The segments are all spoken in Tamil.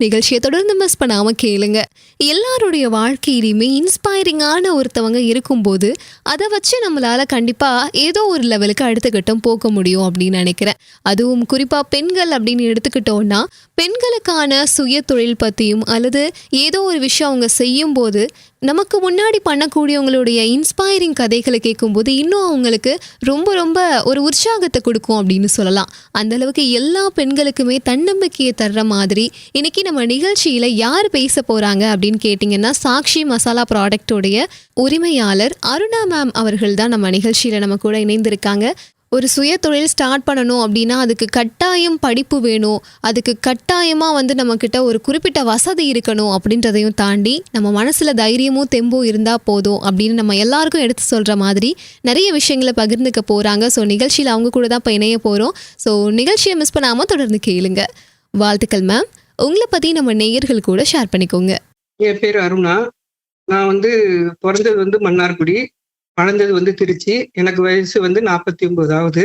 நிகழ்ச்சியை தொடர்ந்து மிஸ் பண்ணாம கேளுங்க. எல்லாருடைய வாழ்க்கையிலையுமே இன்ஸ்பைரிங்கான ஒருத்தவங்க இருக்கும்போது அதை வச்சு நம்மளால கண்டிப்பா ஏதோ ஒரு லெவலுக்கு அடுத்த கட்டம் போக முடியும் அப்படின்னு நினைக்கிறேன். அதுவும் குறிப்பா பெண்கள் அப்படின்னு எடுத்துக்கிட்டோம்னா பெண்களுக்கான சுய தொழில் பத்தியும் அல்லது ஏதோ ஒரு விஷயம் அவங்க செய்யும் போது நமக்கு முன்னாடி பண்ணக்கூடியவங்களுடைய இன்ஸ்பைரிங் கதைகளை கேட்கும்போது இன்னும் அவங்களுக்கு ரொம்ப ரொம்ப ஒரு உற்சாகத்தை கொடுக்கும் அப்படின்னு சொல்லலாம். அந்தளவுக்கு எல்லா பெண்களுக்குமே தன்னம்பிக்கையை தர்ற மாதிரி இன்னைக்கு நம்ம நிகழ்ச்சியில் யார் பேச போகிறாங்க அப்படின்னு கேட்டிங்கன்னா சாக்ஷி மசாலா ப்ராடக்டோடைய உரிமையாளர் அருணா மேம் அவர்கள் தான் நம்ம நிகழ்ச்சியில் நம்ம கூட இணைந்திருக்காங்க. ஒரு சுய தொழில் ஸ்டார்ட் பண்ணணும் அப்படின்னா அதுக்கு கட்டாயம் படிப்பு வேணும். அதுக்கு கட்டாயமாக வந்து நம்மக்கிட்ட ஒரு குறிப்பிட்ட வசதி இருக்கணும் அப்படின்றதையும் தாண்டி நம்ம மனசில் தைரியமும் தெம்பும் இருந்தால் போதும் அப்படின்னு நம்ம எல்லாருக்கும் எடுத்து சொல்கிற மாதிரி நிறைய விஷயங்களை பகிர்ந்துக்க போகிறாங்க ஸோ நிகழ்ச்சியில் அவங்க கூட தான் இப்போ இணைய போகிறோம் ஸோ நிகழ்ச்சியை மிஸ் பண்ணாமல் தொடர்ந்து கேளுங்க. வாழ்த்துக்கள் மேம் உங்களை பற்றி நம்ம நேயர்கள் கூட ஷேர் பண்ணிக்கோங்க. என் பேர் அருணா. நான் வந்து பிறந்தது வந்து மன்னார்குடி. வளர்ந்தது வந்து திருச்சி. எனக்கு வயசு வந்து நாற்பத்தி ஒன்பதாவது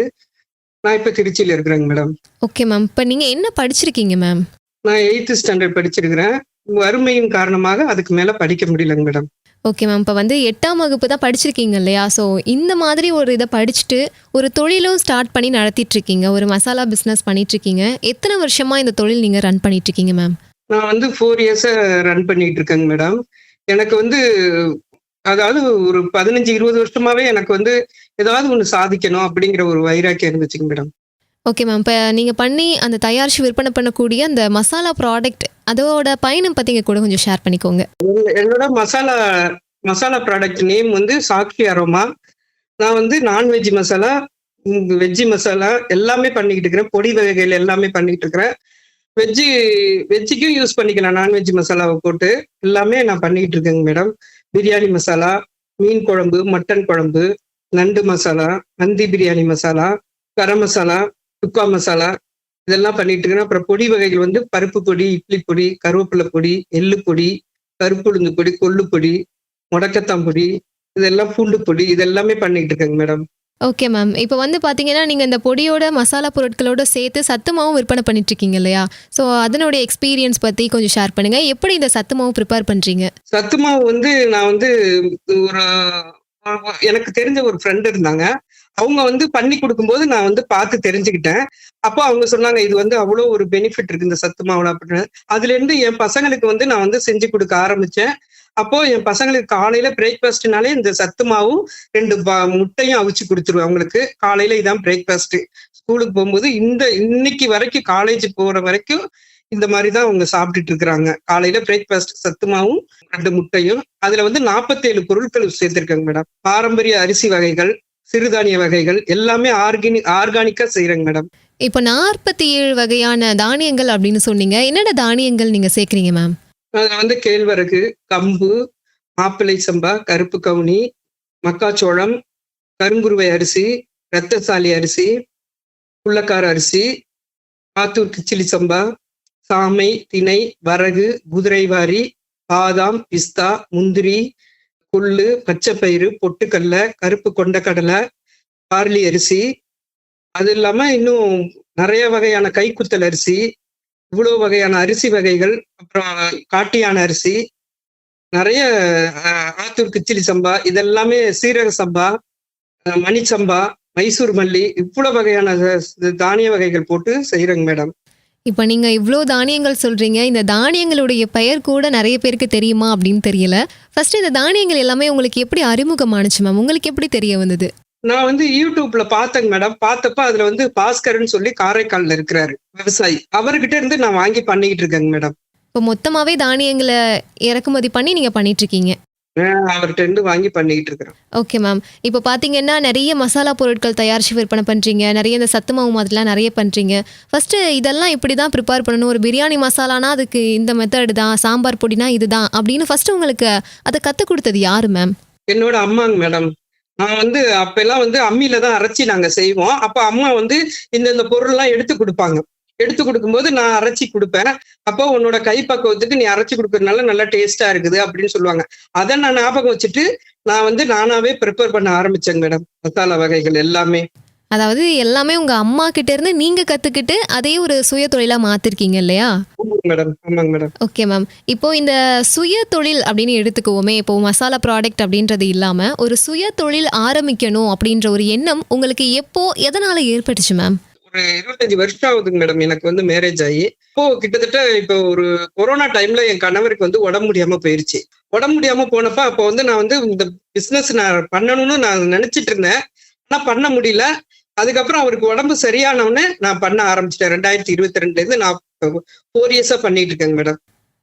நான் இப்போ திருச்சியில் இருக்கிறேங்க மேடம் ஓகே மேம் இப்போ நீங்கள் என்ன படிச்சிருக்கீங்க மேம் நான் எயித்து ஸ்டாண்டர்ட் படிச்சிருக்கிறேன். வறுமையின் காரணமாக அதுக்கு மேலே படிக்க முடியலங்க மேடம் ஓகே மேம் இப்போ வந்து எட்டாம் வகுப்பு தான் படிச்சிருக்கீங்க இல்லையா? ஸோ இந்த மாதிரி ஒரு இதை படிச்சுட்டு ஒரு தொழிலும் ஸ்டார்ட் பண்ணி நடத்திட்டு இருக்கீங்க ஒரு மசாலா பிஸ்னஸ் பண்ணிட்டு இருக்கீங்க எத்தனை வருஷமா இந்த தொழில் நீங்கள் ரன் பண்ணிட்டு இருக்கீங்க மேம் நான் வந்து ஃபோர் இயர்ஸை ரன் பண்ணிட்டு இருக்கேங்க மேடம் எனக்கு வந்து அதாவது ஒரு பதினஞ்சு இருபது வருஷமாவே எனக்கு வந்து ஏதாவது ஒன்று சாதிக்கணும் அப்படிங்கிற ஒரு வைராக்கியம் இருந்துச்சுங்க மேடம் ஓகே மேம் இப்போ நீங்கள் பண்ணி அந்த தயாரித்து விற்பனை பண்ணக்கூடிய அந்த மசாலா ப்ராடக்ட் அதோட பயணம் பற்றி கூட கொஞ்சம் ஷேர் பண்ணிக்கோங்க. என்னோட மசாலா மசாலா ப்ராடக்ட் நேம் வந்து சாக்ஷி அரோமா. நான் வந்து நான்வெஜ் மசாலா வெஜ்ஜி மசாலா எல்லாமே பண்ணிக்கிட்டு இருக்கிறேன். பொடி வகைகள் எல்லாமே பண்ணிட்டு இருக்கிறேன். வெஜ்ஜு வெஜ்ஜுக்கும் யூஸ் பண்ணிக்கலாம். நான்வெஜ் மசாலாவை போட்டு எல்லாமே நான் பண்ணிக்கிட்டு இருக்கேங்க மேடம் பிரியாணி மசாலா மீன் குழம்பு மட்டன் குழம்பு நண்டு மசாலா நந்தி பிரியாணி மசாலா கரம் மசாலா சுக்கா மசாலா இதெல்லாம் பண்ணிட்டு இருக்கேன். அப்புறம் பொடி வகைகள் வந்து பருப்பு பொடி இட்லி பொடி கருவேப்பிலை பொடி எள்ளு பொடி கருப்புளுந்து பொடி கொள்ளு பொடி முடக்கத்தான் பொடி இதெல்லாம் பூண்டு பொடி இதெல்லாமே பண்ணிட்டு இருக்கேங்க மேடம். ஓகே மேம் இப்போ வந்து பார்த்தீங்கன்னா நீங்கள் இந்த பொடியோட மசாலா பொருட்களோட சேர்த்து சத்து மாவும் விற்பனை பண்ணிட்டு இருக்கீங்க இல்லையா? ஸோ அதனுடைய எக்ஸ்பீரியன்ஸ் பற்றி கொஞ்சம் ஷேர் பண்ணுங்கள் எப்படி இந்த சத்து மாவு ப்ரிப்பேர் பண்ணுறீங்க சத்து மாவு வந்து நான் வந்து ஒரு எனக்கு தெரிஞ்ச ஒரு ஃப்ரெண்ட் இருந்தாங்க. அவங்க வந்து பண்ணி கொடுக்கும்போது நான் வந்து பார்த்து தெரிஞ்சுக்கிட்டேன். அப்போ அவங்க சொன்னாங்க இது வந்து அவ்வளோ ஒரு பெனிஃபிட் இருக்கு இந்த சத்து மாவுல அப்படின்னு. அதுல இருந்து என் பசங்களுக்கு வந்து நான் வந்து செஞ்சு கொடுக்க ஆரம்பிச்சேன். அப்போ என் பசங்களுக்கு காலையில பிரேக்ஃபாஸ்ட்னாலே இந்த சத்து மாவும் ரெண்டு முட்டையும் அவிச்சு கொடுத்துருவேன் அவங்களுக்கு. காலையில இதான் பிரேக்ஃபாஸ்ட் ஸ்கூலுக்கு போகும்போது இந்த இன்னைக்கு வரைக்கும் காலேஜ் போற வரைக்கும் இந்த மாதிரி தான் அவங்க சாப்பிட்டுட்டு இருக்கிறாங்க. காலையில பிரேக்ஃபாஸ்ட் சத்து மாவும் ரெண்டு முட்டையும். அதுல வந்து நாற்பத்தேழு பொருட்கள் சேர்த்திருக்காங்க மேடம் பாரம்பரிய அரிசி வகைகள் சிறுதானிய வகைகள் எல்லாமே ஆர்கானிக் ஆர்கானிக்கா செய்யறேங்க மேடம் இப்போ நாற்பத்தி ஏழு வகையான தானியங்கள் அப்படின்னு சொன்னீங்க. என்னென்ன தானியங்கள் நீங்க சேர்க்குறீங்க மேம் அதில் வந்து கேழ்வரகு கம்பு மாப்பிள்ளை சம்பா கருப்பு கவுனி மக்காச்சோளம் கருங்குருவை அரிசி ரத்தசாலி அரிசி புள்ளக்கார அரிசி ஆத்தூர் கிச்சிலி சம்பா சாமை திணை வரகு குதிரைவாரி பாதாம் பிஸ்தா முந்திரி கொள்ளு பச்சைப்பயிறு பொட்டுக்கடலை கருப்பு கொண்டக்கடலை பார்லி அரிசி. அது இல்லாமல் இன்னும் நிறைய வகையான கைக்குத்தல் அரிசி இவ்வளவு வகையான அரிசி வகைகள் அப்புறம் காட்டியான அரிசி நிறைய ஆத்தூர் கிச்சிலி சம்பா இதெல்லாமே சீரக சம்பா மணிச்சம்பா மணி சம்பா மைசூர் மல்லி இவ்வளவு வகையான தானிய வகைகள் போட்டு செய்யறேங்க மேடம். இப்போ நீங்கள் இவ்வளோ தானியங்கள் சொல்கிறீங்க இந்த தானியங்களுடைய பெயர் கூட நிறைய பேருக்கு தெரியுமா அப்படின்னு தெரியல. ஃபர்ஸ்ட் இந்த தானியங்கள் எல்லாமே உங்களுக்கு எப்படி அறிமுகமானுச்சு மேம் உங்களுக்கு எப்படி தெரிய வந்தது? நான் வந்து யூடியூப்ல பார்த்தேங்க மேடம் பார்த்தப்ப அதுல வந்து பாஸ்கர்னு சொல்லி காரைக்கால்ல இருக்கிறாரு விவசாயி. அவர்கிட்ட இருந்து நான் வாங்கி பண்ணிக்கிட்டு இருக்கேங்க மேடம் இப்போ மொத்தமாகவே தானியங்களை இறக்குமதி பண்ணி நீங்கள் பண்ணிட்டு இருக்கீங்க அஹ் அவர்கிட்ட இருந்து வாங்கி பண்ணிக்கிட்டு இருக்கிறேன் ஓகே மேம் இப்போ பார்த்தீங்கன்னா நிறைய மசாலா பொருட்கள் தயாரித்து விற்பனை பண்ணுறீங்க நிறைய இந்த சத்து மாவு மாதிரிலாம் நிறைய பண்ணுறீங்க ஃபஸ்ட்டு இதெல்லாம் இப்படி தான் ப்ரிப்பேர் பண்ணணும். ஒரு பிரியாணி மசாலானா அதுக்கு இந்த மெத்தடு தான் சாம்பார் பொடினா இதுதான் அப்படின்னு ஃபஸ்ட்டு உங்களுக்கு அதை கற்றுக் கொடுத்தது யாரு மேம் என்னோட அம்மாங்க மேடம் நான் வந்து அப்ப எல்லாம் வந்து அம்மியில தான் அரைச்சி நாங்க செய்வோம். அப்ப அம்மா வந்து இந்த இந்த பொருள்லாம் எடுத்து கொடுப்பாங்க. எடுத்து கொடுக்கும்போது நான் அரைச்சி கொடுப்பேன். அப்போ உன்னோட கை பக்குவத்துக்கு நீ அரைச்சி கொடுக்கறதுனால நல்லா டேஸ்டா இருக்குது அப்படின்னு சொல்லுவாங்க. அதை நான் ஞாபகம் வச்சுட்டு நான் வந்து நானாவே ப்ரிப்பேர் பண்ண ஆரம்பிச்சேங்க மேடம் மசாலா வகைகள் எல்லாமே. அதாவது எல்லாமே உங்க அம்மா கிட்ட இருந்து நீங்க கத்துக்கிட்டு அதையே ஒரு சுய தொழிலா மாத்திருக்கீங்க இல்லையா? Okay ma'am. இப்போ இந்த சுய தொழில் அப்படின்னு எடுத்துக்குவோமே இப்போ மசாலா ப்ராடக்ட் அப்படின்றது இல்லாம ஒரு சுய தொழில் ஆரம்பிக்கணும் அப்படின்ற ஒரு எண்ணம் உங்களுக்கு எப்போ எதனால ஏற்பட்டுச்சு மேம்? ஒரு இருபத்தஞ்சு வருஷம் ஆகுதுங்க மேடம் எனக்கு வந்து மேரேஜ் ஆகி. இப்போ கிட்டத்தட்ட இப்போ ஒரு கொரோனா டைம்ல என் கணவருக்கு வந்து உடம்பு முடியாம போயிருச்சு. உடம்பு முடியாம போனப்ப அப்போ வந்து நான் வந்து இந்த பிசினஸ் நான் பண்ணணும்னு நான் நினைச்சிட்டு இருந்தேன். ஆனா பண்ண முடியல. அதுக்கப்புறம் அவருக்கு உடம்பு சரியானவுடனே நான் பண்ண ஆரம்பிச்சிட்டேன். ரெண்டாயிரத்தி இருபத்தி ரெண்டுல இருந்து நான் ஃபோர் இயர்ஸா பண்ணிட்டு இருக்கேங்க மேடம்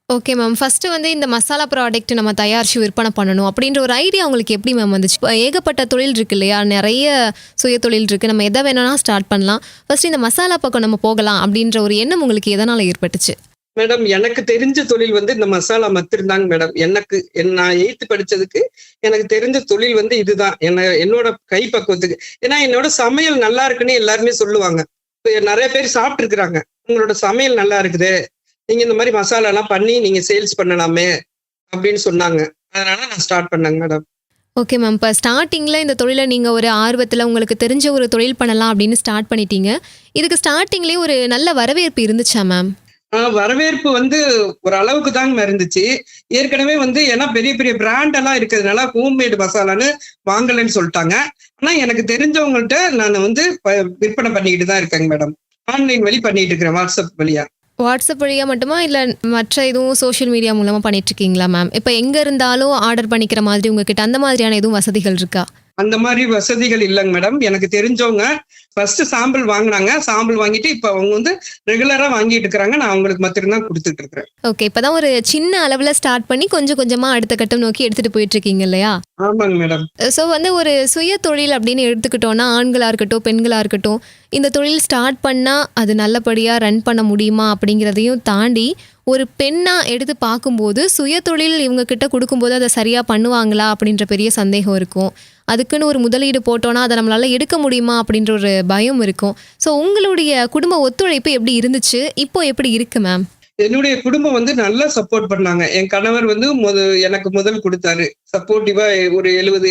ஓகே மேம் ஃபர்ஸ்ட் வந்து இந்த மசாலா ப்ராடக்ட் நம்ம தயாரிச்சு விற்பனை பண்ணணும் அப்படின்ற ஒரு ஐடியா உங்களுக்கு எப்படி மேம் வந்துச்சு? இப்போ ஏகப்பட்ட தொழில் இருக்கு இல்லையா? நிறைய சுய தொழில் இருக்கு. நம்ம எதை வேணாலும் ஸ்டார்ட் பண்ணலாம். ஃபர்ஸ்ட் இந்த மசாலா பக்கம் நம்ம போகலாம் அப்படின்ற ஒரு எண்ணம் உங்களுக்கு எதனால ஏற்பட்டுச்சு? மேடம் எனக்கு தெரிஞ்ச தொழில் வந்து இந்த மசாலா மத்திருந்தாங்க மேடம். எனக்கு என் நான் எயித்து படிச்சதுக்கு எனக்கு தெரிஞ்ச தொழில் வந்து இதுதான். என்ன என்னோட கை பக்குவத்துக்கு ஏன்னா என்னோட சமையல் நல்லா இருக்குன்னு எல்லாருமே சொல்லுவாங்க. நிறைய பேர் சாப்பிட்டுருக்குறாங்க. உங்களோட சமையல் நல்லா இருக்குது. நீங்க இந்த மாதிரி மசாலாலாம் பண்ணி நீங்க சேல்ஸ் பண்ணலாமே அப்படின்னு சொன்னாங்க. அதனால நான் ஸ்டார்ட் பண்ணேங்க மேடம். ஓகே மேம் இப்போ ஸ்டார்டிங்கில் இந்த தொழிலை நீங்கள் ஒரு ஆர்வத்தில் உங்களுக்கு தெரிஞ்ச ஒரு தொழில் பண்ணலாம் அப்படின்னு ஸ்டார்ட் பண்ணிட்டீங்க. இதுக்கு ஸ்டார்டிங்லேயே ஒரு நல்ல வரவேற்பு இருந்துச்சா மேம் வரவேற்பு வந்து ஒரு அளவுக்கு தாங்க இருந்துச்சு ஏற்கனவே வந்து ஏன்னா பெரிய பெரிய பிராண்ட் எல்லாம் இருக்கிறதுனால ஹோம்மேடு மசாலான்னு வாங்கலைன்னு சொல்லிட்டாங்க. ஆனா எனக்கு தெரிஞ்சவங்கள்ட்ட நான் வந்து விற்பனை பண்ணிக்கிட்டு தான் இருக்கேங்க மேடம் ஆன்லைன் வழி பண்ணிட்டு இருக்கிறேன் வாட்ஸ்அப் வழியா. வாட்ஸ்அப் வழியாக மட்டுமா? இல்லை மற்ற எதுவும் சோஷியல் மீடியா மூலமாக பண்ணிட்டு இருக்கீங்களா மேம் இப்போ எங்கே இருந்தாலும் ஆர்டர் பண்ணிக்கிற மாதிரி உங்ககிட்ட அந்த மாதிரியான எதுவும் வசதிகள் இருக்கா? அந்த மாதிரி வசதிகள் இல்லைங்க மேடம் எனக்கு தெரிஞ்சவங்க ஃபர்ஸ்ட் சாம்பிள் வாங்கினாங்க. சாம்பிள் வாங்கிட்டு இப்ப அவங்க வந்து ரெகுலரா வாங்கிட்டு இருக்கிறாங்க. நான் அவங்களுக்கு மாத்திரம் கொடுத்துட்டு இருக்கிறேன். ஓகே இப்போ தான் ஒரு சின்ன அளவில் ஸ்டார்ட் பண்ணி கொஞ்சம் கொஞ்சமாக அடுத்த கட்டம் நோக்கி எடுத்துகிட்டு போயிட்டு இருக்கீங்க இல்லையா? ஆமாங்க மேடம் ஸோ வந்து ஒரு சுய தொழில் அப்படின்னு எடுத்துக்கிட்டோம்னா ஆண்களாக இருக்கட்டும் பெண்களாக இருக்கட்டும் இந்த தொழில் ஸ்டார்ட் பண்ணால் அது நல்லபடியாக ரன் பண்ண முடியுமா அப்படிங்கிறதையும் தாண்டி ஒரு பெண்ணாக எடுத்து பார்க்கும்போது சுய தொழில் இவங்க கிட்ட கொடுக்கும்போது அதை சரியாக பண்ணுவாங்களா அப்படின்ற பெரிய சந்தேகம் இருக்கும். அதுக்குன்னு ஒரு முதலீடு போட்டோன்னா அதை நம்மளால் எடுக்க முடியுமா அப்படின்ற ஒரு பயம் இருக்கும். ஸோ உங்களுடைய குடும்ப ஒத்துழைப்பு எப்படி இருந்துச்சு? இப்போ எப்படி இருக்குது மேம் என்னுடைய குடும்பம் வந்து நல்லா சப்போர்ட் பண்ணாங்க. என் கணவர் வந்து முத எனக்கு முதல் கொடுத்தாரு. சப்போர்ட்டிவா ஒரு எழுபது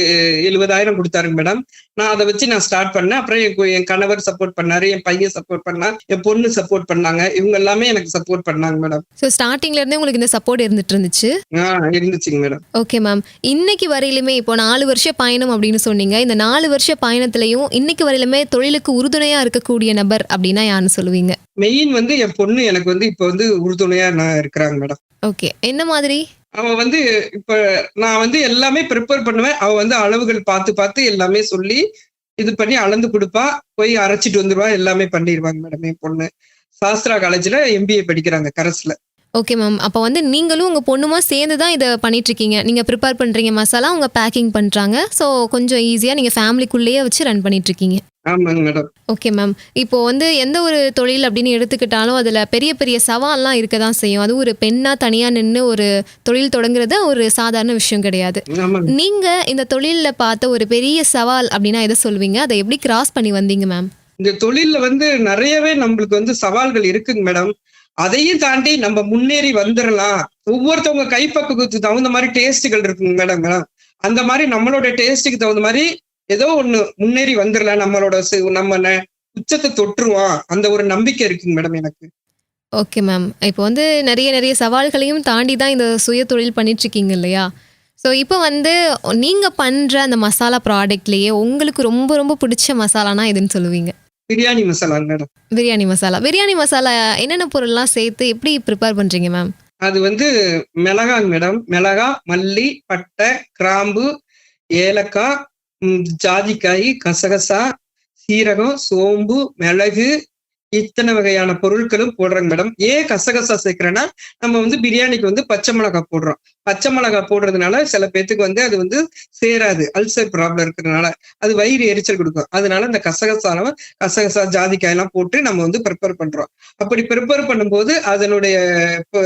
எழுபதாயிரம் கொடுத்தாருங்க மேடம் நான் அதை வச்சு நான் ஸ்டார்ட் பண்ணேன். அப்புறம் என் கணவர் சப்போர்ட் பண்ணாரு என் பையன் சப்போர்ட் பண்ணா என் பொண்ணு சப்போர்ட் பண்ணாங்க. இவங்க எல்லாமே எனக்கு சப்போர்ட் பண்ணாங்க மேடம் ஸோ ஸ்டார்டிங்லேருந்தே உங்களுக்கு இந்த சப்போர்ட் இருந்துட்டு இருந்துச்சு? ஆஹ் இருந்துச்சுங்க மேடம் ஓகே மேம் இன்னைக்கு வரையிலுமே இப்போ நாலு வருஷ பயணம் அப்படின்னு சொன்னீங்க. இந்த நாலு வருஷ பயணத்திலையும் இன்னைக்கு வரையிலுமே தொழிலுக்கு உறுதுணையா இருக்கக்கூடிய நபர் அப்படின்னா யாருன்னு சொல்லுவீங்க? மெயின் வந்து என் பொண்ணு எனக்கு வந்து இப்ப வந்து உறுதுணையா நான் இருக்கிறாங்க மேடம் ஓகே என்ன மாதிரி? அவ வந்து இப்ப நான் வந்து எல்லாமே ப்ரிப்பேர் பண்ணுவேன். அவ வந்து அளவுகள் பார்த்து பார்த்து எல்லாமே சொல்லி இது பண்ணி அளந்து கொடுப்பா. போய் அரைச்சிட்டு வந்துருவா. எல்லாமே பண்ணிடுவாங்க மேடம் என் பொண்ணு. சாஸ்திரா காலேஜ்ல எம்பிஏ படிக்கிறாங்க கரஸ்ல. ஓகே மேம் அப்போ வந்து நீங்களும் உங்கள் பொண்ணுமா சேர்ந்து தான் இதை பண்ணிட்டு இருக்கீங்க நீங்கள் ப்ரிப்பேர் பண்ணுறீங்க மசாலா அவங்க பேக்கிங் பண்ணுறாங்க ஸோ கொஞ்சம் ஈஸியாக நீங்கள் ஃபேமிலிக்குள்ளேயே வச்சு ரன் பண்ணிட்டு இருக்கீங்க ஓகே மேம். இப்போ வந்து எந்த ஒரு தொழில் அப்படின்னு எடுத்துக்கிட்டாலும் அதில் பெரிய பெரிய சவால்லாம் இருக்க தான் செய்யும். அது ஒரு பெண்ணாக தனியாக நின்று ஒரு தொழில் தொடங்குறது ஒரு சாதாரண விஷயம் கிடையாது. நீங்க இந்த தொழில்ல பார்த்த ஒரு பெரிய சவால் அப்படின்னா எதை சொல்வீங்க? அதை எப்படி கிராஸ் பண்ணி வந்தீங்க மேம்? இந்த தொழில்ல வந்து நிறையவே நம்மளுக்கு வந்து சவால்கள் இருக்குங்க மேடம். அதையும் தாண்டி நம்ம முன்னேறி வந்துடலாம் ஒவ்வொருத்தவங்க கைப்பக்குவத்துக்கு தகுந்த மாதிரி டேஸ்ட்டுகள் இருக்குங்க மேடம். மேடம் அந்த மாதிரி நம்மளோட டேஸ்ட்டுக்கு தகுந்த மாதிரி ஏதோ ஒண்ணு முன்னேறி வந்துடலாம் நம்மளோட நம்ம உச்சத்தை தொற்றுவோம் அந்த ஒரு நம்பிக்கை இருக்குங்க மேடம் எனக்கு. Okay ma'am. இப்போ வந்து நிறைய நிறைய சவால்களையும் தாண்டி தான் இந்த சுய தொழில் பண்ணிட்டு இருக்கீங்க இல்லையா? ஸோ இப்போ வந்து நீங்க பண்ற அந்த மசாலா ப்ராடக்ட்லயே உங்களுக்கு ரொம்ப ரொம்ப பிடிச்ச மசாலானா எதுன்னு சொல்லுவீங்க? பிரியாணி மசாலா மேடம். பிரியாணி மசாலா. பிரியாணி மசாலா என்னென்ன பொருள்லாம் சேர்த்து எப்படி ப்ரிப்பேர் பண்றீங்க மேம்? அது வந்து மிளகாங்க மேடம். மிளகா மல்லி பட்டை கிராம்பு ஏலக்காய் ஜாதிக்காய் கசகசா சீரகம் சோம்பு மிளகு இத்தனை வகையான பொருட்களும் போடுறாங்க மேடம் ஏன் கசகசா சேர்க்கிறேன்னா நம்ம வந்து பிரியாணிக்கு வந்து பச்சை மிளகாய் போடுறோம். பச்சை மிளகாய் போடுறதுனால சில பேத்துக்கு வந்து அது வந்து சேராது அல்சர் ப்ராப்ளம் இருக்கிறதுனால. அது வயிறு எரிச்சல் கொடுக்கும். அதனால இந்த கசகசால கசகசா ஜாதிக்காய் எல்லாம் போட்டு நம்ம வந்து ப்ரிப்பேர் பண்றோம். அப்படி ப்ரிப்பேர் பண்ணும்போது அதனுடைய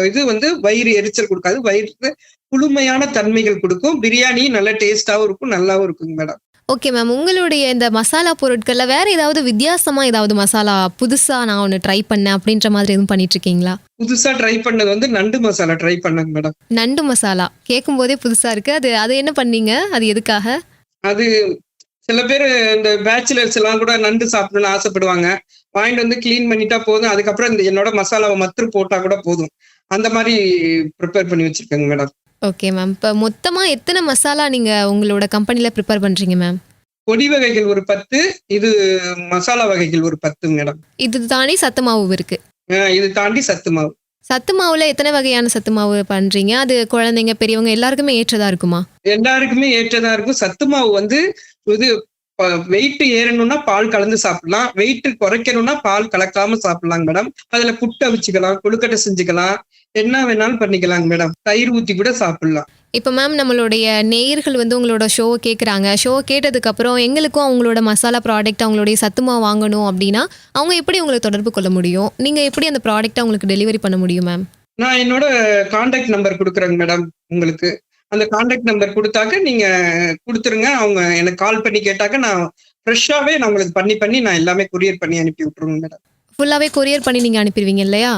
இது வந்து வயிறு எரிச்சல் கொடுக்காது. வயிறு குளுமையான தன்மைகள் கொடுக்கும். பிரியாணி நல்ல டேஸ்டாவும் இருக்கும் நல்லாவும் இருக்குங்க மேடம் ஓகே மேம் உங்களுடைய இந்த மசாலா பொருட்களில் வேற ஏதாவது வித்தியாசமா ஏதாவது மசாலா புதுசா நான் ஒன்று ட்ரை பண்ணேன் அப்படின்ற மாதிரி எதுவும் பண்ணிட்டு இருக்கீங்களா புதுசா ட்ரை பண்ணது வந்து நண்டு மசாலா ட்ரை பண்ணேங்க மேடம் நண்டு மசாலா. கேட்கும் போதே புதுசா இருக்கு. அது அது என்ன பண்ணீங்க? அது எதுக்காக? அது சில பேர் இந்த பேச்சுலர்ஸ் எல்லாம் கூட நண்டு சாப்பிடணும்னு ஆசைப்படுவாங்க. வாங்கிட்டு வந்து க்ளீன் பண்ணிட்டா போதும். அதுக்கப்புறம் இந்த என்னோட மசாலாவை மத்து போட்டா கூட போதும். அந்த மாதிரி ப்ரிப்பேர் பண்ணி வச்சிருக்கேங்க மேடம் ஓகே மேம் இப்போ மொத்தமாக எத்தனை மசாலா நீங்கள் உங்களோட கம்பெனியில் ப்ரிப்பேர் பண்ணுறீங்க மேம் பொடி வகைகள் ஒரு பத்து இது மசாலா வகைகள் ஒரு பத்து மேடம் இது தாண்டி சத்து மாவு இருக்கு. இது தாண்டி சத்து மாவு. சத்து மாவுல எத்தனை வகையான சத்து மாவு பண்றீங்க? அது குழந்தைங்க பெரியவங்க எல்லாருக்குமே ஏற்றதா இருக்குமா? எல்லாருக்குமே ஏற்றதா இருக்கும். சத்து மாவு வந்து இது வெயிட் ஏறணும்னா பால் கலந்து சாப்பிடலாம். வெயிட் குறைக்கணும்னா பால் கலக்காம சாப்பிடலாங்க மேடம் அதுல புட்டை வச்சுக்கலாம் கொழுக்கட்டை செஞ்சுக்கலாம். என்ன வேணாலும் பண்ணிக்கலாங்க மேடம் தயிர் ஊத்தி கூட சாப்பிடலாம். இப்போ மேம் நம்மளுடைய நேயர்கள் வந்து உங்களோட ஷோ கேட்குறாங்க ஷோ கேட்டதுக்கப்புறம் எங்களுக்கும் அவங்களோட மசாலா ப்ராடக்ட் அவங்களுடைய சத்து மாவு வாங்கணும் அப்படின்னா அவங்க எப்படி உங்களை தொடர்பு கொள்ள முடியும்? நீங்கள் எப்படி அந்த ப்ராடக்ட்டை அவங்களுக்கு டெலிவரி பண்ண முடியும் மேம் நான் என்னோட காண்டாக்ட் நம்பர் கொடுக்குறேங்க மேடம் உங்களுக்கு. அந்த காண்டாக்ட் நம்பர் கொடுத்தாக்க நீங்க கொடுத்துருங்க. அவங்க எனக்கு கால் பண்ணி கேட்டாக்க நான் ஃப்ரெஷ்ஷாவே நான் உங்களுக்கு பண்ணி பண்ணி நான் எல்லாமே கொரியர் பண்ணி அனுப்பி விட்டுருவேங்க மேடம் ஃபுல்லாகவே கொரியர் பண்ணி நீங்கள் அனுப்பிடுவீங்க இல்லையா?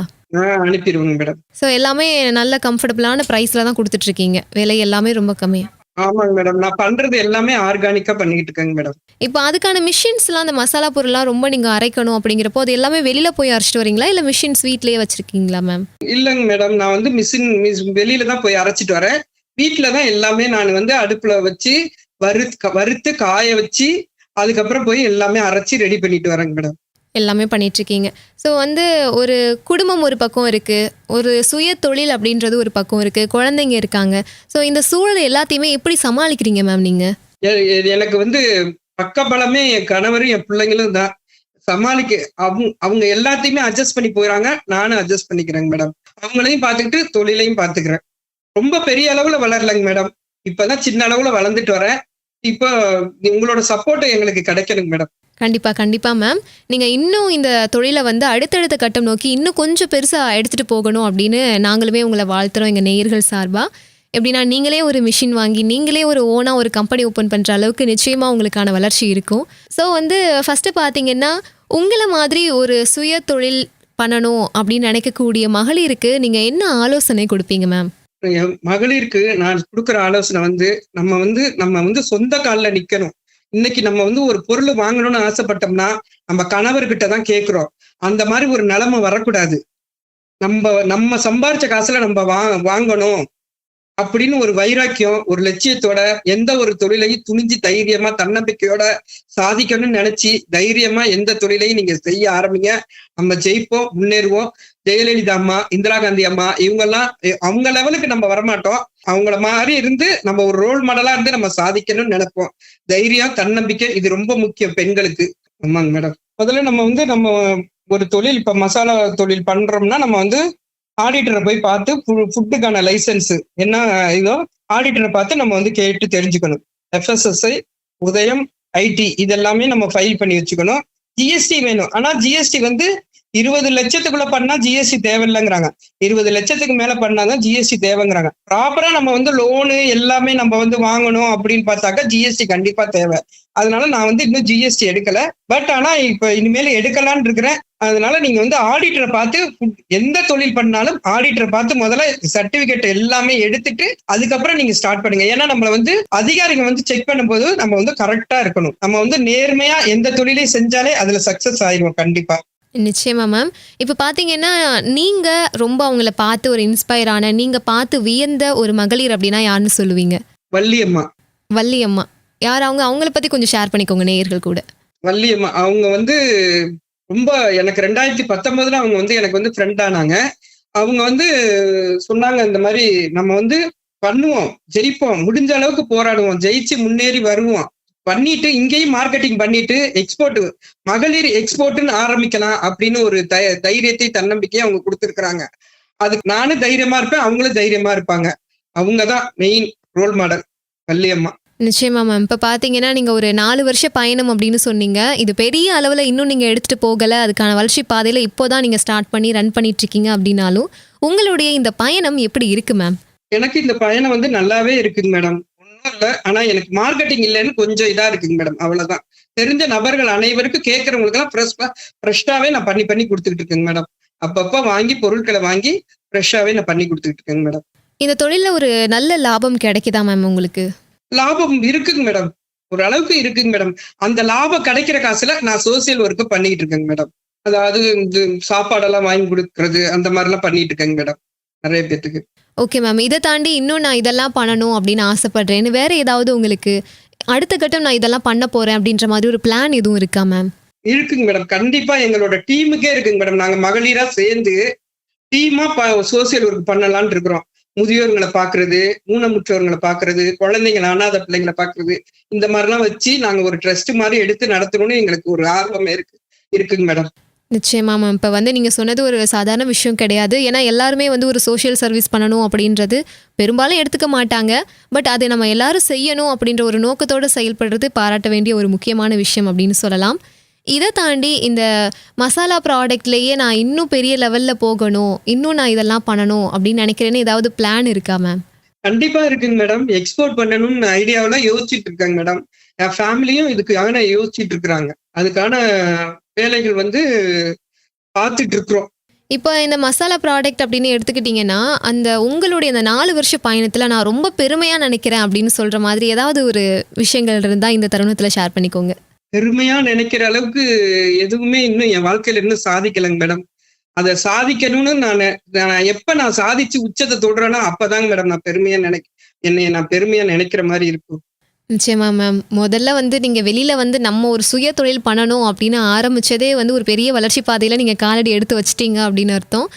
அனுப்பிடுவேங்க மேடம் ஸோ எல்லாமே நல்ல கம்ஃபர்டபுளான ப்ரைஸில் தான் கொடுத்துட்ருக்கீங்க. விலை எல்லாமே ரொம்ப கம்மியாக ஆமாங்க மேடம் நான் பண்றது எல்லாமே ஆர்கானிக்கா பண்ணிக்கிட்டு இருக்கேங்க மேடம் இப்போ அதுக்கான மிஷின்ஸ்லாம் அந்த மசாலா பொருள்லாம் ரொம்ப நீங்கள் அரைக்கணும் அப்படிங்கிறப்போ அது எல்லாமே வெளியில் போய் அரைச்சிட்டு வரீங்களா? இல்லை மிஷின்ஸ் வீட்லேயே வச்சுருக்கீங்களா மேம் இல்லைங்க மேடம் நான் வந்து மிஷின் வெளியில தான் போய் அரைச்சிட்டு வரேன். வீட்டில தான் எல்லாமே நான் வந்து அடுப்புல வச்சு வறு வறுத்து காய வச்சு அதுக்கப்புறம் போய் எல்லாமே அரைச்சி ரெடி பண்ணிட்டு வரேங்க மேடம் எல்லாமே பண்ணிட்டு இருக்கீங்க ஸோ வந்து ஒரு குடும்பம் ஒரு பக்கம் இருக்கு. ஒரு சுய தொழில் அப்படின்றது ஒரு பக்கம் இருக்கு. குழந்தைங்க இருக்காங்க. ஸோ இந்த சூழல் எல்லாத்தையுமே எப்படி சமாளிக்கிறீங்க மேம் நீங்க? எ- எனக்கு வந்து பக்கபலமே என் கணவரும் என் பிள்ளைங்களும் தான். சமாளிக்க அவங்க அவங்க எல்லாத்தையுமே அட்ஜஸ்ட் பண்ணி போயிறாங்க. நானும் அட்ஜஸ்ட் பண்ணிக்கிறேங்க மேடம் அவங்களையும் பார்த்துக்கிட்டு தொழிலையும் பார்த்துக்கிறேன். ரொம்ப பெரிய அளவில் வளரலைங்க மேடம் இப்போதான் சின்ன அளவில் வளர்ந்துட்டு வரேன். இப்போ உங்களோட சப்போர்ட் எங்களுக்கு கிடைக்கணுங்க மேடம் கண்டிப்பாக கண்டிப்பாக மேம் நீங்கள் இன்னும் இந்த தொழிலை வந்து அடுத்தடுத்த கட்டம் நோக்கி இன்னும் கொஞ்சம் பெருசாக எடுத்துகிட்டு போகணும் அப்படின்னு நாங்களுமே உங்களை வாழ்த்துறோம் எங்கள் நேயர்கள் சார்பாக எப்படின்னா நீங்களே ஒரு மிஷின் வாங்கி நீங்களே ஒரு ஓனாக ஒரு கம்பெனி ஓப்பன் பண்ணுற அளவுக்கு நிச்சயமாக உங்களுக்கான வளர்ச்சி இருக்கும். ஸோ வந்து ஃபஸ்ட்டு பார்த்தீங்கன்னா உங்களை மாதிரி ஒரு சுய தொழில் பண்ணணும் அப்படின்னு நினைக்கக்கூடிய மகளிருக்கு நீங்கள் என்ன ஆலோசனை கொடுப்பீங்க மேம் மகளிருக்கு நான் கொடுக்குற ஆலோசனை வந்து நம்ம வந்து நம்ம வந்து சொந்த காலில் நிற்கணும் இன்னைக்கு நம்ம வந்து ஒரு பொருள் வாங்கணும்னு ஆசைப்பட்டோம்னா நம்ம கணவர்கிட்ட தான் கேட்கிறோம். அந்த மாதிரி ஒரு நிலைமை வரக்கூடாது. நம்ம நம்ம சம்பாரிச்ச காசுல நம்ம வா வாங்கணும். அப்படின்னு ஒரு வைராக்கியம் ஒரு லட்சியத்தோட எந்த ஒரு தொழிலையும் துணிஞ்சு தைரியமா தன்னம்பிக்கையோட சாதிக்கணும்னு நினைச்சு தைரியமா எந்த தொழிலையும் நீங்க செய்ய ஆரம்பிங்க. நம்ம ஜெயிப்போம் முன்னேறுவோம். ஜெயலலிதா அம்மா இந்திரா காந்தி அம்மா இவங்கெல்லாம் அவங்க லெவலுக்கு நம்ம வரமாட்டோம். அவங்கள மாதிரி இருந்து நம்ம ஒரு ரோல் மாடலா இருந்து நம்ம சாதிக்கணும்னு நினைப்போம். தைரியம் தன்னம்பிக்கை இது ரொம்ப முக்கியம் பெண்களுக்கு. ஆமாங்க மேடம் முதல்ல நம்ம வந்து நம்ம ஒரு தொழில் இப்ப மசாலா தொழில் பண்றோம்னா நம்ம வந்து ஆடிட்டரை போய் பார்த்து ஃபுட்டுக்கான லைசன்ஸ் என்ன இதோ ஆடிட்டரை பார்த்து நம்ம வந்து கேட்டு தெரிஞ்சுக்கணும். எஃப்எஸ்எஸ்ஐ உதயம் ஐடி இதெல்லாமே நம்ம ஃபைல் பண்ணி வச்சுக்கணும். ஜிஎஸ்டி வேணும். ஆனா ஜிஎஸ்டி வந்து இருபது லட்சத்துக்குள்ள பண்ணா ஜிஎஸ்டி தேவையில்லைங்கிறாங்க. இருபது லட்சத்துக்கு மேல பண்ணாதான் ஜிஎஸ்டி தேவைங்கிறாங்க. ப்ராப்பரா நம்ம வந்து லோனு எல்லாமே நம்ம வந்து வாங்கணும் அப்படின்னு பார்த்தாக்கா ஜிஎஸ்டி கண்டிப்பா தேவை. அதனால நான் வந்து இன்னும் ஜிஎஸ்டி எடுக்கல. பட் ஆனா இப்ப இனிமேல் எடுக்கலான்னு இருக்கிறேன். அதனால நீங்க வந்து ஆடிட்டரை பார்த்து எந்த தொழில் பண்ணாலும் ஆடிட்டரை பார்த்து முதல்ல சர்டிபிகேட் எல்லாமே எடுத்துட்டு அதுக்கப்புறம் நீங்க ஸ்டார்ட் பண்ணுங்க. ஏன்னா நம்மள வந்து அதிகாரிங்க வந்து செக் பண்ணும்போது நம்ம வந்து கரெக்டா இருக்கணும். நம்ம வந்து நேர்மையா எந்த தொழிலையும் செஞ்சாலே அதுல சக்சஸ் ஆயிடும் கண்டிப்பா. நிச்சயமா மேம் இப்போ பார்த்தீங்கன்னா நீங்க ரொம்ப அவங்கள பார்த்து ஒரு இன்ஸ்பயர் ஆன நீங்க பார்த்து வியந்த ஒரு மகளிர் அப்படின்னா யாருன்னு சொல்லுவீங்க? வள்ளியம்மா. வள்ளியம்மா. யார்? அவங்க அவங்கள பத்தி கொஞ்சம் ஷேர் பண்ணிக்கோங்க நேயர்கள் கூட. வள்ளியம்மா. அவங்க வந்து ரொம்ப எனக்கு ரெண்டாயிரத்தி பத்தொன்பதுல அவங்க வந்து எனக்கு வந்து ஃப்ரெண்ட் ஆனாங்க. அவங்க வந்து சொன்னாங்க இந்த மாதிரி நம்ம வந்து பண்ணுவோம் ஜெயிப்போம் முடிஞ்ச அளவுக்கு போராடுவோம் ஜெயிச்சு முன்னேறி வருவோம். பண்ணிட்டு இங்கேயும் மார்க்கெட்டிங் பண்ணிட்டு எக்ஸ்போர்ட் மகளிர் எக்ஸ்போர்ட்னு ஆரம்பிக்கலாம் அப்படின்னு ஒரு தை- தைரியத்தை தன்னம்பிக்கையை அவங்க கொடுத்துருக்குறாங்க. அதுக்கு நானும் தைரியமா இருப்பேன் அவங்களும் தைரியமா இருப்பாங்க. அவங்கதான் மெயின் ரோல் மாடல் வள்ளியம்மா. நிச்சயமா மேம் இப்போ பார்த்தீங்கன்னா நீங்கள் ஒரு நாலு வருஷ பயணம் அப்படின்னு சொன்னீங்க. இது பெரிய அளவில் இன்னும் நீங்கள் எடுத்துகிட்டு போகலை. அதுக்கான வளர்ச்சி பாதையில் இப்போ தான் நீங்கள் ஸ்டார்ட் பண்ணி ரன் பண்ணிட்டு இருக்கீங்க அப்படின்னாலும் உங்களுடைய இந்த பயணம் எப்படி இருக்கு மேம் எனக்கு இந்த பயணம் வந்து நல்லாவே இருக்குங்க மேடம் ஒன்றும் இல்ல. ஆனா எனக்கு மார்க்கெட்டிங் இல்லைன்னு கொஞ்சம் இதா இருக்குங்க மேடம் அவ்வளவுதான். தெரிஞ்ச நபர்கள் அனைவருக்கும் கேட்கறவங்களுக்கு எல்லாம் ஃப்ரெஷ்ஷா ஃப்ரெஷ்ஷாவே நான் பண்ணி பண்ணி கொடுத்துக்கிட்டு இருக்கேங்க மேடம் அப்பப்ப வாங்கி பொருட்களை வாங்கி ஃப்ரெஷ்ஷாவே நான் பண்ணி கொடுத்துக்கிட்டு இருக்கேங்க மேடம் இந்த தொழிலில் ஒரு நல்ல லாபம் கிடைக்குதா மேம் உங்களுக்கு? லாபம் இருக்குங்க மேடம் ஒரு அளவுக்கு இருக்குங்க மேடம் அந்த லாபம் கிடைக்கிற காசுல நான் சோசியல் ஒர்க்கு பண்ணிட்டு இருக்கேங்க மேடம் அதாவது இந்த சாப்பாடெல்லாம் வாங்கி கொடுக்கறது அந்த மாதிரிலாம் பண்ணிட்டு இருக்கேங்க மேடம் நிறைய பேத்துக்கு. ஓகே மேம் இதை தாண்டி இன்னும் நான் இதெல்லாம் பண்ணணும் அப்படின்னு ஆசைப்படுறேன்னு வேற ஏதாவது உங்களுக்கு அடுத்த கட்டம் நான் இதெல்லாம் பண்ண போறேன் அப்படின்ற மாதிரி ஒரு பிளான் எதுவும் இருக்கா மேம் இருக்குங்க மேடம் கண்டிப்பா எங்களோட டீமுக்கே இருக்குங்க மேடம் நாங்க மகளிரா சேர்ந்து டீமா சோசியல் ஒர்க் பண்ணலாம்னு இருக்கிறோம். முதியோர்களை பாக்குறது ஊனமுற்றோர்களை பாக்குறது குழந்தைங்களை அனாத பிள்ளைங்களை பாக்குறது இந்த மாதிரிலாம் வச்சு நாங்க ஒரு ட்ரஸ்ட் மாதிரி எடுத்து நடத்தணும்னு எங்களுக்கு ஒரு ஆர்வமே இருக்கு. இருக்குங்க மேடம். நிச்சயமா மேம் இப்போ வந்து நீங்கள் சொன்னது ஒரு சாதாரண விஷயம் கிடையாது. ஏன்னா எல்லாருமே வந்து ஒரு சோஷியல் சர்வீஸ் பண்ணணும் அப்படின்றது பெரும்பாலும் எடுத்துக்க மாட்டாங்க. பட் அதை நம்ம எல்லாரும் செய்யணும் அப்படின்ற ஒரு நோக்கத்தோடு செயல்படுறது பாராட்ட வேண்டிய ஒரு முக்கியமான விஷயம் அப்படின்னு சொல்லலாம். இதை தாண்டி இந்த மசாலா ப்ராடக்ட்லேயே நான் இன்னும் பெரிய லெவலில் போகணும் இன்னும் நான் இதெல்லாம் பண்ணணும் அப்படின்னு நினைக்கிறேன்னு ஏதாவது பிளான் இருக்கா மேம் கண்டிப்பா இருக்குங்க மேடம் எக்ஸ்போர்ட் பண்ணணும்னு ஐடியாவெல்லாம் யோசிச்சுட்டு இருக்காங்க மேடம் என் ஃபேமிலியும் இதுக்கான யோசிச்சுட்டு இருக்கிறாங்க. அதுக்கான வேலைகள் வந்து பார்த்துட்டு இருக்கிறோம். இப்போ இந்த மசாலா ப்ராடக்ட் அப்படின்னு எடுத்துக்கிட்டிங்கன்னா அந்த உங்களுடைய அந்த நாலு வருஷ பயணத்தில் நான் ரொம்ப பெருமையாக நினைக்கிறேன் அப்படின்னு சொல்கிற மாதிரி ஏதாவது ஒரு விஷயங்கள் இருந்தால் இந்த தருணத்தில் ஷேர் பண்ணிக்கோங்க. பெருமையா நினைக்கிற அளவுக்கு எதுவுமே இன்னும் என் வாழ்க்கையில இன்னும் சாதிக்கலைங்க மேடம் அதை சாதிக்கணும்னு நான் நான் எப்ப நான் சாதிச்சு உச்சத்தை தொடுறேனோ அப்பதாங்க மேடம் நான் பெருமையா நினைக்க என்னைய நான் பெருமையா நினைக்கிற மாதிரி இருக்கும். நிச்சயமா மேம் முதல்ல வந்து நீங்கள் வெளியில் வந்து நம்ம ஒரு சுய தொழில் பண்ணணும் அப்படின்னு ஆரம்பிச்சதே வந்து ஒரு பெரிய வளர்ச்சி பாதையில் நீங்கள் காலடி எடுத்து வச்சிட்டீங்க அப்படின்னு அர்த்தம்.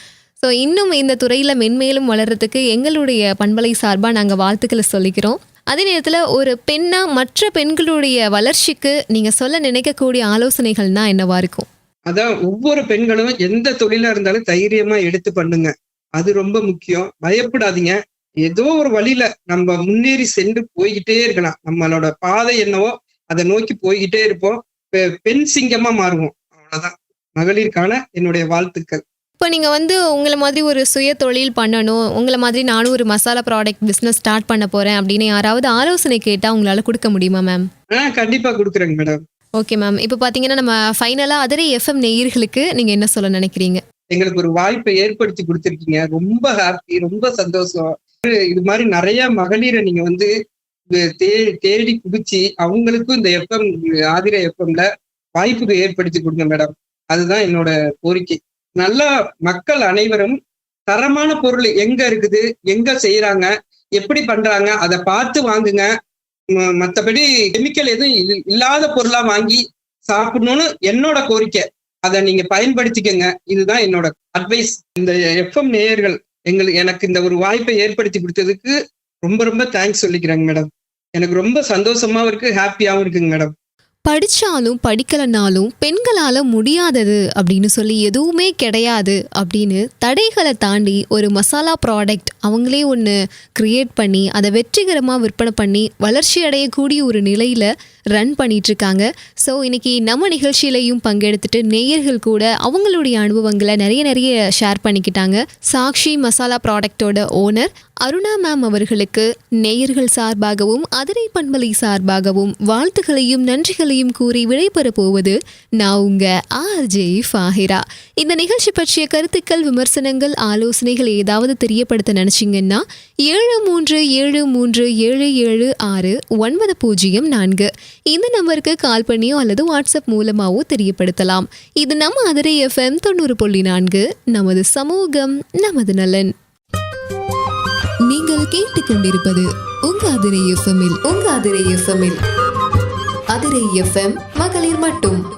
ஸோ இன்னும் இந்த துறையில் மென்மேலும் வளர்கிறதுக்கு எங்களுடைய பண்பலை சார்பாக நாங்கள் வாழ்த்துக்களை சொல்லிக்கிறோம். அதே நேரத்தில் ஒரு பெண்ணா மற்ற பெண்களுடைய வளர்ச்சிக்கு நீங்கள் சொல்ல நினைக்கக்கூடிய ஆலோசனைகள்னா என்னவா இருக்கும்? அதான் ஒவ்வொரு பெண்களும் எந்த தொழிலா இருந்தாலும் தைரியமா எடுத்து பண்ணுங்க. அது ரொம்ப முக்கியம். பயப்படாதீங்க. ஏதோ ஒரு வழியில நம்ம முன்னேறி சென்று போய்கிட்டே இருக்கலாம். நம்மளோட பாதை என்னவோ அதை நோக்கி போய்கிட்டே இருப்போம். பெ- பெண் சிங்கமா மாறுவோம். அவ்வளவுதான். மகளிருக்கான என்னுடைய வாழ்த்துக்கள். இப்போ நீங்கள் வந்து உங்களை மாதிரி ஒரு சுய தொழில் பண்ணணும் உங்களை மாதிரி நானும் ஒரு மசாலா ப்ராடக்ட் பிஸ்னஸ் ஸ்டார்ட் பண்ண போகிறேன் அப்படின்னு யாராவது ஆலோசனை கேட்டால் உங்களால் கொடுக்க முடியுமா மேம் ஆஹ் கண்டிப்பா கொடுக்குறேங்க மேடம் ஓகே மேம் இப்போ பார்த்தீங்கன்னா நம்ம ஃபைனலாக அதரே எஃப்எம் நேயர்களுக்கு நீங்கள் என்ன சொல்ல நினைக்கிறீங்க? எங்களுக்கு ஒரு வாய்ப்பை ஏற்படுத்தி கொடுத்துருக்கீங்க. ரொம்ப ஹாப்பி ரொம்ப சந்தோஷம். இது மாதிரி நிறைய மகளிரை நீங்க வந்து இது தே- தேடி குடிச்சு அவங்களுக்கும் இந்த எஃப்எம் ஆதிர எஃப்எம்ல வாய்ப்புக்கு ஏற்படுத்தி கொடுங்க மேடம் அதுதான் என்னோட கோரிக்கை. நல்லா மக்கள் அனைவரும் தரமான பொருள் எங்க இருக்குது எங்க செய்யறாங்க எப்படி பண்றாங்க அதை பார்த்து வாங்குங்க. ம- மத்தபடி கெமிக்கல் எதுவும் இல்- இல்லாத பொருளா வாங்கி சாப்பிடணும்னு என்னோட கோரிக்கை. அதை நீங்க பயன்படுத்திக்கங்க. இதுதான் என்னோட அட்வைஸ் இந்த எஃப்எம் நேயர்கள் எங்களுக்கு எனக்கு இந்த ஒரு வாய்ப்பை ஏற்படுத்தி கொடுத்ததுக்கு ரொம்ப ரொம்ப தேங்க்ஸ் சொல்லிக்கிறேங்க மேடம் எனக்கு ரொம்ப சந்தோஷமாவும் இருக்கு ஹாப்பியாவும் இருக்குங்க மேடம் படித்தாலும் படிக்கலைனாலும் பெண்களால் முடியாதது அப்படின்னு சொல்லி எதுவுமே கிடையாது அப்படின்னு தடைகளை தாண்டி ஒரு மசாலா ப்ராடக்ட் அவங்களே ஒன்று கிரியேட் பண்ணி அதை வெற்றிகரமாக விற்பனை பண்ணி வளர்ச்சி அடையக்கூடிய ஒரு நிலையில் ரன் பண்ணிகிட்ருக்காங்க ஸோ இன்னைக்கு நம்ம நிகழ்ச்சியிலையும் பங்கெடுத்துட்டு நேயர்கள் கூட அவங்களுடைய அனுபவங்களை நிறைய நிறைய ஷேர் பண்ணிக்கிட்டாங்க. சாக்ஷி மசாலா ப்ராடக்டோட ஓனர் அருணா மேம் அவர்களுக்கு நேயர்கள் சார்பாகவும் அதிரை பண்பலை சார்பாகவும் வாழ்த்துகளையும் நன்றிகளையும் கூறி விடைபெற போவது நான் உங்க ஆர்ஜே ஃபாஹிரா. இந்த நிகழ்ச்சி பற்றிய கருத்துக்கள் விமர்சனங்கள் ஆலோசனைகள் ஏதாவது தெரியப்படுத்த நினச்சிங்கன்னா ஏழு மூன்று ஏழு மூன்று ஏழு ஏழு ஆறு ஒன்பது பூஜ்ஜியம் நான்கு. இந்த நம்பருக்கு கால் பண்ணியோ அல்லது வாட்ஸ்அப் மூலமாகவோ தெரியப்படுத்தலாம். இது நம்ம அதிரை எஃப்எம் தொண்ணூறு புள்ளி நான்கு நமது சமூகம் நமது நலன். நீங்கள் கேட்டுக்கொண்டிருப்பது உங்க அதிரை எஃப்எம்மில் உங்க அதிரை எஃப்எம்மில். அதிரை எஃப்எம் மகளிர் மட்டும்.